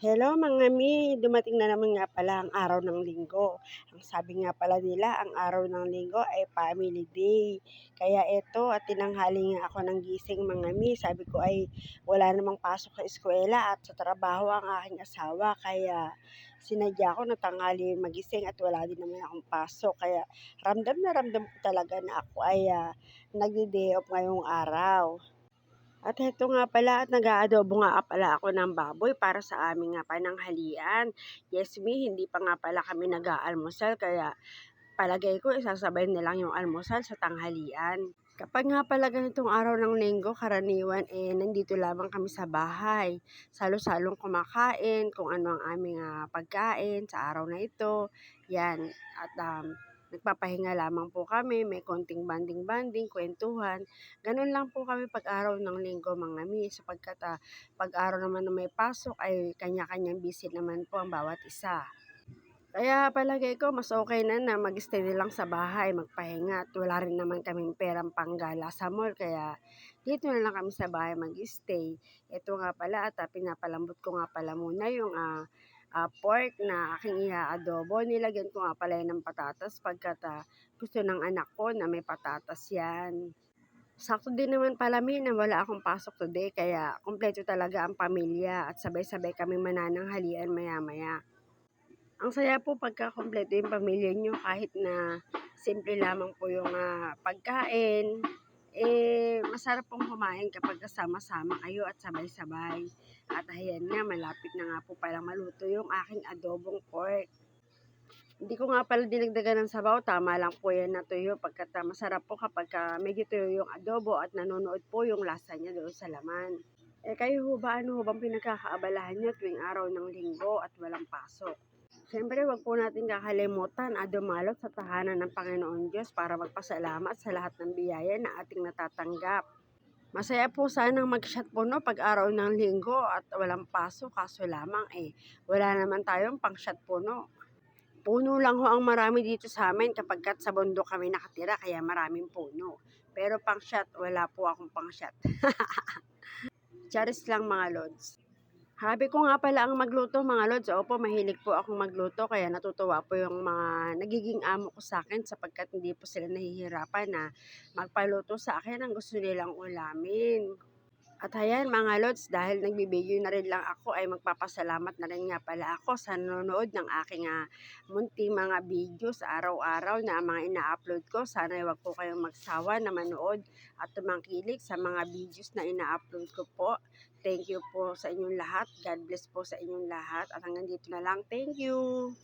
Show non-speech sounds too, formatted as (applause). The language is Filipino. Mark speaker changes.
Speaker 1: Hello mga mi, dumating na naman nga pala ang araw ng linggo. Ang sabi nga pala nila, ang araw ng linggo ay family day. Kaya eto at tinanghali nga ako ng gising mga mi. Sabi ko ay wala namang pasok sa eskwela at sa trabaho ang aking asawa. Kaya sinadya ko na tanghali magising at wala din naman akong pasok. Kaya ramdam na ramdam ko talaga na ako ay uh, nagde-day off ngayong araw. At heto nga pala at nag-aadobo nga pala ako ng baboy para sa aming nga pananghalian. Yes me, hindi pa nga pala kami nag-aalmusal kaya palagay ko isasabay na lang yung almusal sa tanghalian. Kapag nga pala ganitong araw ng linggo, karaniwan eh nandito lamang kami sa bahay. Salo-salong kumakain kung ano ang aming uh, pagkain sa araw na ito. Yan. At um, Nagpapahinga lamang po kami, may konting banding-banding, kwentuhan. Ganun lang po kami pag-araw ng linggo mga mi, sapagkat uh, pag-araw naman na may pasok ay kanya-kanyang busy naman po ang bawat isa. Kaya palagay ko mas okay na na mag-stay lang sa bahay, magpahinga at wala rin naman kaming perang panggala sa mall kaya dito na lang kami sa bahay mag-stay. Ito nga pala at uh, pinapalambot ko nga pala muna yung uh, uh, pork na aking i-adobo. Nilagyan ko nga pala ng patatas pagkat uh, gusto ng anak ko na may patatas yan. Sakto din naman pala mi na wala akong pasok today kaya kompleto talaga ang pamilya at sabay-sabay kami manananghalian maya-maya. Ang saya po pagka kompleto yung pamilya nyo kahit na simple lamang po yung uh, pagkain, eh, masarap pong kumain kapag kasama-sama kayo at sabay-sabay. At ayan nga, malapit na nga po palang maluto yung aking adobong pork. Hindi ko nga pala dinagdagan ng sabaw, tama lang po yan na tuyo pagkat uh, masarap po kapag uh, medyo tuyo yung adobo at nanonood po yung lasa niya doon sa laman. Eh kayo ho ba, ano ho bang pinagkakaabalahan niyo tuwing araw ng linggo at walang pasok? Siyempre, wag po natin kakalimutan at dumalot sa tahanan ng Panginoon Diyos para magpasalamat sa lahat ng biyaya na ating natatanggap. Masaya po sanang mag-shot po no pag araw ng linggo at walang paso kaso lamang eh wala naman tayong pang-shot po no. Puno lang ho ang marami dito sa amin kapag kat sa bundok kami nakatira kaya maraming puno. Pero pang-shot wala po akong pang-shot. (laughs) Charis lang mga lods. Habi ko nga pala ang magluto mga lods. Opo, mahilig po akong magluto kaya natutuwa po yung mga nagiging amo ko sa akin sapagkat hindi po sila nahihirapan na magpaluto sa akin ang gusto nilang ulamin. At ayan mga lods, dahil nagbibideo na rin lang ako ay magpapasalamat na rin nga pala ako sa nanonood ng aking uh, munting mga videos araw-araw na mga ina-upload ko. Sana wag po kayong magsawa na manood at tumangkilik sa mga videos na ina-upload ko po. Thank you po sa inyong lahat. God bless po sa inyong lahat. At hanggang dito na lang. Thank you!